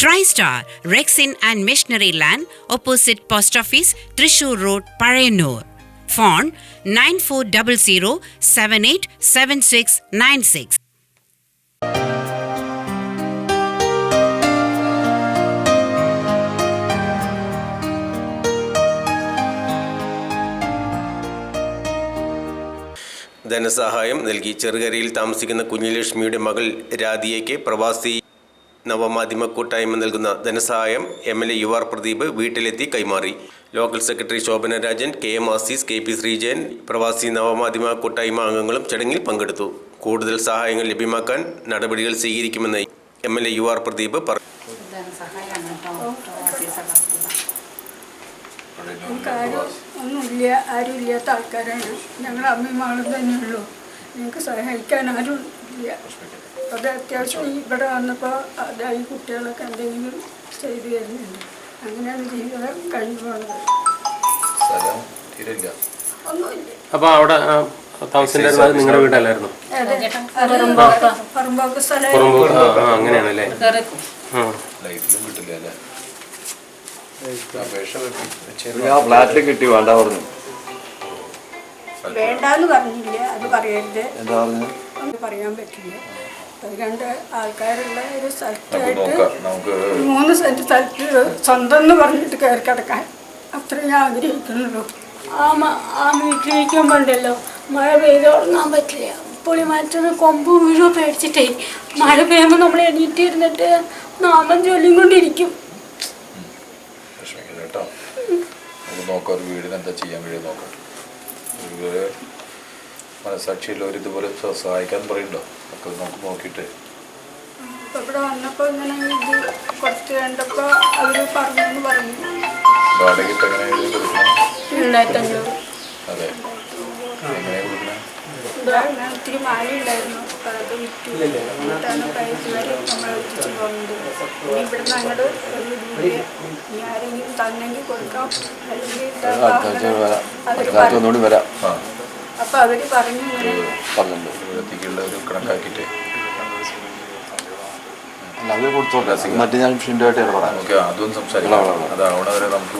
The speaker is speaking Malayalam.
TriStar, Rexin and Missionary Land, opposite Post Office, Trishur Road, Parayanur. Phone 9400 787696. ധനസഹായം നൽകി ചെറുകരയിൽ താമസിക്കുന്ന കുഞ്ഞിലക്ഷ്മിയുടെ മകൾ രാധിയയ്ക്ക് പ്രവാസി നവമാധ്യമ കൂട്ടായ്മ നൽകുന്ന ധനസഹായം M L A U R Pradeep വീട്ടിലെത്തി കൈമാറി. Local secretary Shobhana Rajan K M Azeez K P Sreejayan പ്രവാസി നവമാധ്യമ കൂട്ടായ്മ അംഗങ്ങളും ചടങ്ങിൽ പങ്കെടുത്തു. കൂടുതൽ സഹായങ്ങൾ ലഭ്യമാക്കാൻ നടപടികൾ സ്വീകരിക്കുമെന്ന് M L A U R Pradeep പറഞ്ഞു ഒന്നുമില്ല ആരും ആൾക്കാരാണ്. ഞങ്ങൾ അമ്മയും മകളും തന്നെയുള്ളൂ. ഞങ്ങൾക്ക് സഹായിക്കാൻ ആരും ഇല്ല. അത് അത്യാവശ്യം ഈ ഇവിടെ വന്നപ്പോൾ അത് ഈ കുട്ടികളൊക്കെ എന്തെങ്കിലും ചെയ്ത് തരുന്നുണ്ട്. അങ്ങനെയാണ് ജീവിതം കഴിഞ്ഞു ഒന്നുമില്ല. അപ്പോൾ അവിടെ ആ, താമസിച്ചിട്ടുണ്ടായിരുന്നത് നിങ്ങളുടെ വീടല്ലായിരുന്നു അങ്ങനെയാണല്ലേ? ചെറിയ ഫ്ലാറ്റിൽ കിട്ടി വേണ്ട പറഞ്ഞു. വേണ്ടാന്ന് പറഞ്ഞില്ല അത് പറയരുത്. പറയാൻ പറ്റില്ല. രണ്ട് ആൾക്കാരുള്ള ഒരു സ്ഥലത്തായിട്ട് മൂന്ന് സെന്റ് സ്ഥലത്ത് സ്വന്തം എന്ന് പറഞ്ഞിട്ട് കയറി കിടക്കാൻ അത്രയും ഞാൻ ആഗ്രഹിക്കുന്നുള്ളൂ. ആ മ- ആ വീട്ടിലിരിക്കുമ്പോണ്ടല്ലോ മഴ പെയ്തോളാൻ പറ്റില്ല. പുളി മരത്തുനിന്ന് കൊമ്പ് വീഴുമോ പേടിച്ചിട്ടേ. മഴ പെയ്യുമ്പോൾ നമ്മൾ എണീറ്റിരുന്നിട്ട് നാമം ചൊല്ലിയും കൊണ്ടിരിക്കും വിഷമിക്കില്ല കേട്ടോ. നമുക്ക് നോക്കാം ഒരു വീടിന് എന്താ ചെയ്യാൻ കഴിയും നോക്കാം. ഒരു വീട് മനസാക്ഷിയുള്ളവർ ഇതുപോലെ സഹായിക്കാൻ പറയുന്നുണ്ടോ? ഒക്കെ നമുക്ക് നോക്കിയിട്ട്. ഇപ്പൊ ഇവിടെ വന്നപ്പോൾ ഇങ്ങനെ ഇത് കുറച്ച് കണ്ടപ്പോൾ അവർ പറഞ്ഞു പറഞ്ഞു. വാടകയ്ക്ക് എങ്ങനെ അതെ. ഒത്തിരി മഴ ഉണ്ടായിരുന്നു അപ്പോൾ അത് വിറ്റു. എന്നിട്ടാണ് പ്രൈസ് വരെ നമ്മൾ എത്തിച്ചു പോകുന്നത് ഇനി ഇവിടുന്ന് അങ്ങോട്ട് ഒരു ദൂരെ ഇനി ആരെങ്കിലും തന്നെങ്കിൽ കൊടുക്കാം. അല്ലെങ്കിൽ വരാം. അപ്പോൾ അവർ പറഞ്ഞു പറഞ്ഞിട്ടുണ്ട്. ഒരു കണക്കാക്കിയിട്ട്. കൊടുത്തോട്ടെ മറ്റേ ഞാൻ ഷിൻഡുമായിട്ട് പറയാം നമുക്ക് അതും സംസാരിക്കാം. അതാവണവരെ നമുക്ക്